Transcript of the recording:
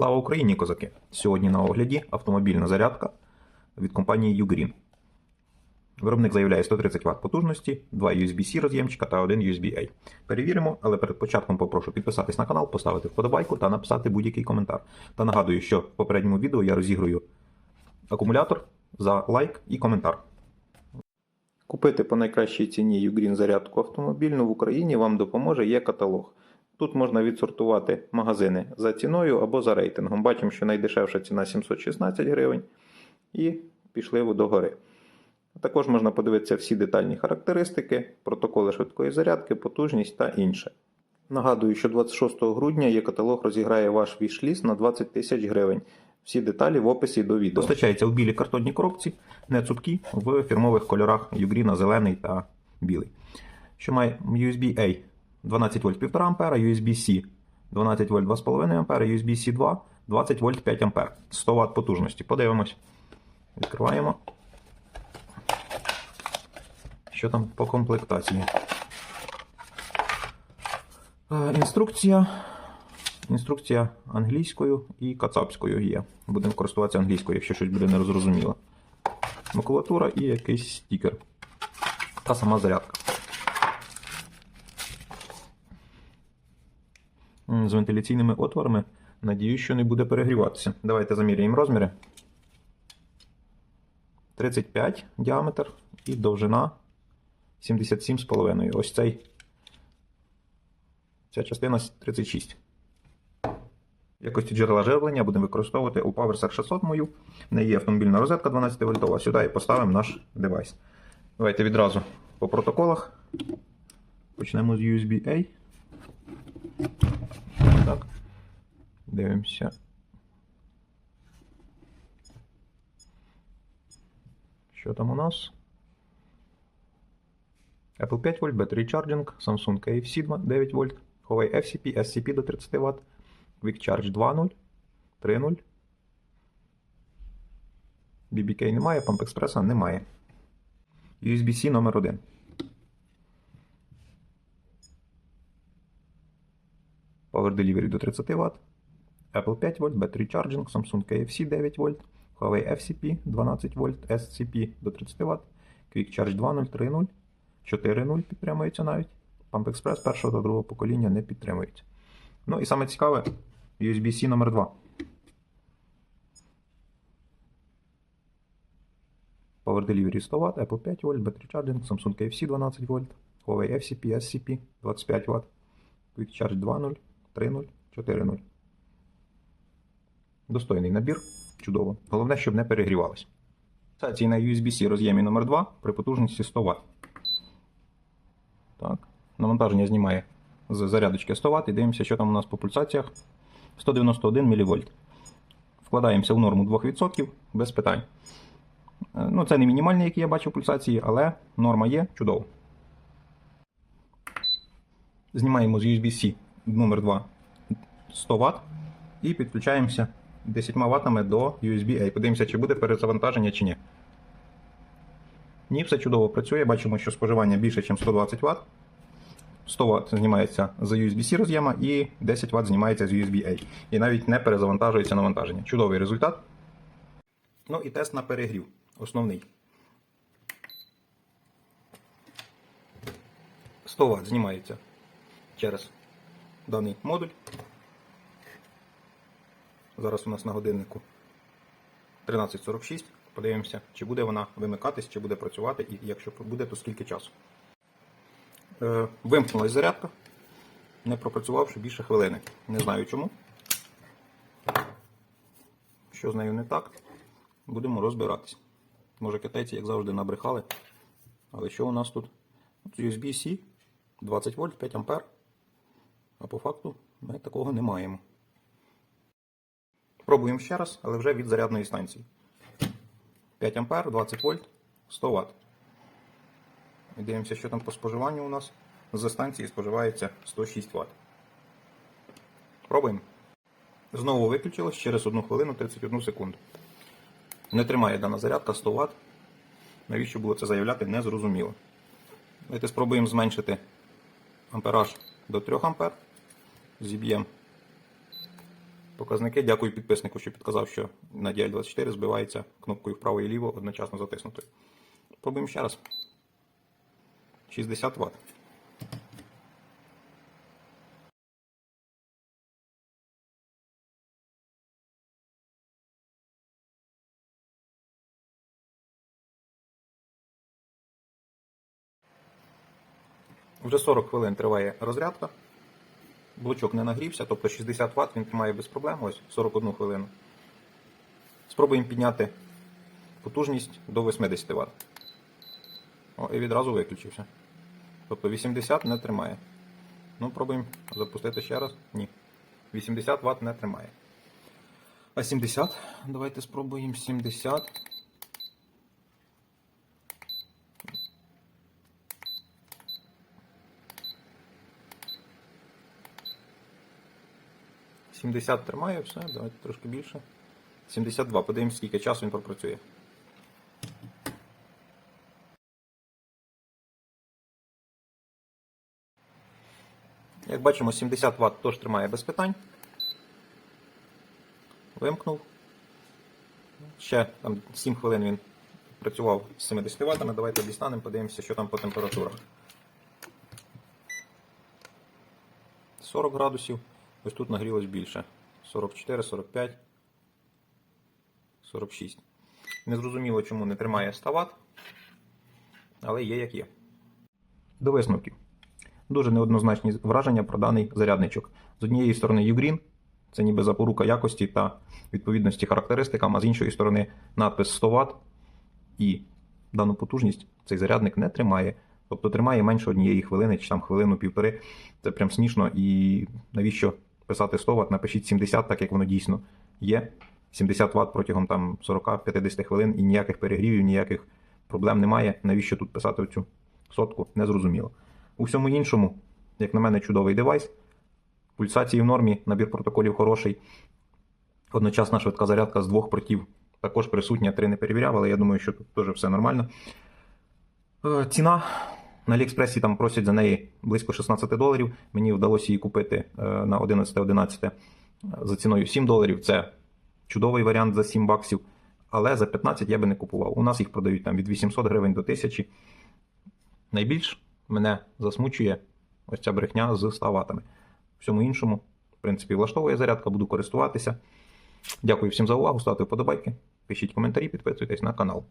Слава Україні, козаки! Сьогодні на огляді автомобільна зарядка від компанії Ugreen. Виробник заявляє 130 Вт потужності, 2 USB-C роз'ємчика та 1 USB-A. Перевіримо, але перед початком попрошу підписатись на канал, поставити вподобайку та написати будь-який коментар. Та нагадую, що в попередньому відео я розіграю акумулятор за лайк і коментар. Купити по найкращій ціні Ugreen зарядку автомобільну в Україні вам допоможе є каталог. Тут можна відсортувати магазини за ціною або за рейтингом. Бачимо, що найдешевша ціна 716 гривень і пішли догори. Також можна подивитися всі детальні характеристики, протоколи швидкої зарядки, потужність та інше. Нагадую, що 26 грудня є каталог розіграє ваш вішліст на 20 тисяч гривень. Всі деталі в описі до відео. Постачається у білій картонній коробці, не цупкі, в фірмових кольорах Ugreen зелений та білий. Що має USB-A 12 вольт 1,5 А, USB-C 12 вольт 2,5 А, USB-C 2 20 вольт 5 А. 100 Вт потужності. Подивимось. Відкриваємо. Що там по комплектації? Е, Інструкція. Інструкція англійською і кацапською є. Будемо користуватися англійською, якщо щось буде нерозуміло. Макулатура і якийсь стікер. Та сама зарядка. З вентиляційними отворами. Надіюсь, що не буде перегріватися. Давайте заміряємо розміри. 35 діаметр і довжина 77,5. Ось цей. Ця частина 36. В якості джерела живлення будемо використовувати у PowerSer 600 мою. В неї є автомобільна розетка 12 вольтова. Сюди і поставимо наш девайс. Давайте відразу по протоколах. Почнемо з USB-A. Так. Дивимося. Що там у нас? Apple 5 вольт, Battery Charging, Samsung KFC 9 вольт, Huawei FCP, SCP до 30 Вт, Quick Charge 2.0, 3.0. BBK немає, Pump Express немає. USB-C номер 1. Power Delivery до 30 Вт. Apple 5 вольт, Battery Charging, Samsung KFC 9 вольт, Huawei FCP 12 вольт, SCP до 30 Вт, Quick Charge 2.0, 3.0, 4.0 підтримується навіть. Pump Express першого та другого покоління не підтримується. Ну і саме цікаве USB-C номер 2. Power Delivery 100 Вт, Apple 5 вольт, Battery Charging, Samsung KFC 12 вольт, Huawei FCP, SCP 25 Вт, Quick Charge 2.0, 3.0, 4.0. Достойний набір. Чудово. Головне, щоб не перегрівалось. Фіксації на USB-C роз'ємі номер 2 при потужності 100 Вт. Так. Навантаження знімає з зарядочки 100 Вт і дивимося, що там у нас по пульсаціях. 191 мВ. Вкладаємося в норму 2% без питань. Е, Ну, це не мінімальні, які я бачу пульсації, але норма є, чудово. Знімаємо з USB-C номер 2 100 Вт і підключаємося 10 Вт до USB-A. Подивимося, чи буде перезавантаження чи ні. Ні, все чудово працює. Бачимо, що споживання більше, ніж 120 Вт. 100 Вт знімається з USB-C роз'єма і 10 Вт знімається з USB-A. І навіть не перезавантажується навантаження. Чудовий результат. Ну і тест на перегрів. Основний. 100 Вт знімається через даний модуль. Зараз у нас на годиннику 13.46. Подивимося, чи буде вона вимикатись, чи буде працювати, і якщо буде, то скільки часу. Е, вимкнулась зарядка, не пропрацювавши більше хвилини. Не знаю чому. Що з нею не так, будемо розбиратись. Може китайці, як завжди, набрехали. Але що у нас тут? От USB-C 20 вольт, 5 ампер. А по факту ми такого не маємо. Пробуємо ще раз, але вже від зарядної станції. 5 ампер, 20 вольт, 100 Вт. Дивимося, що там по споживанню у нас. За станції споживається 106 Вт. Пробуємо. Знову виключилось через 1 хвилину 31 секунду. Не тримає дана зарядка 100 Вт. Навіщо було це заявляти, не зрозуміло. Давайте спробуємо зменшити ампераж до 3 ампер. Зіб'ємо показники. Дякую підписнику, що підказав, що на DL24 збивається кнопкою вправо і ліво одночасно затиснутою. Пробуємо ще раз. 60 Вт. Вже 40 хвилин триває розрядка. Блочок не нагрівся, тобто 60 Вт він тримає без проблем, ось 41 хвилину. Спробуємо підняти потужність до 80 Вт. О, і відразу виключився. Тобто 80 не тримає. Ну, пробуємо запустити ще раз. Ні. 80 Вт не тримає. А 70? Давайте спробуємо 70. — 70 тримає, все, давайте трошки більше. 72. Подивимось, скільки часу він пропрацює. Як бачимо, 70 Вт теж тримає без питань. Вимкнув. Ще там 7 хвилин він працював з 70 Вт. Давайте дістанемо, подивимося, що там по температурах. 40 градусів. Ось тут нагрілось більше. 44, 45, 46. Незрозуміло, чому не тримає 100 Вт, але є як є. До висновків. Дуже неоднозначні враження про даний зарядничок. З однієї сторони Ugreen, це ніби запорука якості та відповідності характеристикам, а з іншої сторони надпис 100 Вт і дану потужність цей зарядник не тримає. Тобто тримає менше однієї хвилини чи там хвилину-півтори. Це прям смішно. І навіщо писати 100 Вт, напишіть 70, так як воно дійсно є. 70 Вт протягом там 40-50 хвилин і ніяких перегрівів, ніяких проблем немає. Навіщо тут писати оцю сотку, незрозуміло. У всьому іншому, як на мене, чудовий девайс. Пульсації в нормі, набір протоколів хороший. Одночасна швидка зарядка з двох портів також присутня, три не перевіряв, але я думаю, що тут теж все нормально. Е, Ціна на Аліекспресі там просять за неї близько 16 доларів. Мені вдалося її купити е, на 11.11 за ціною 7 доларів. Це чудовий варіант за 7 баксів. Але за 15 я би не купував. У нас їх продають там від 800 гривень до 1000. Найбільш мене засмучує ось ця брехня з 100 ватами. Всьому іншому, в принципі, влаштовує зарядка, буду користуватися. Дякую всім за увагу, ставте вподобайки, пишіть коментарі, підписуйтесь на канал.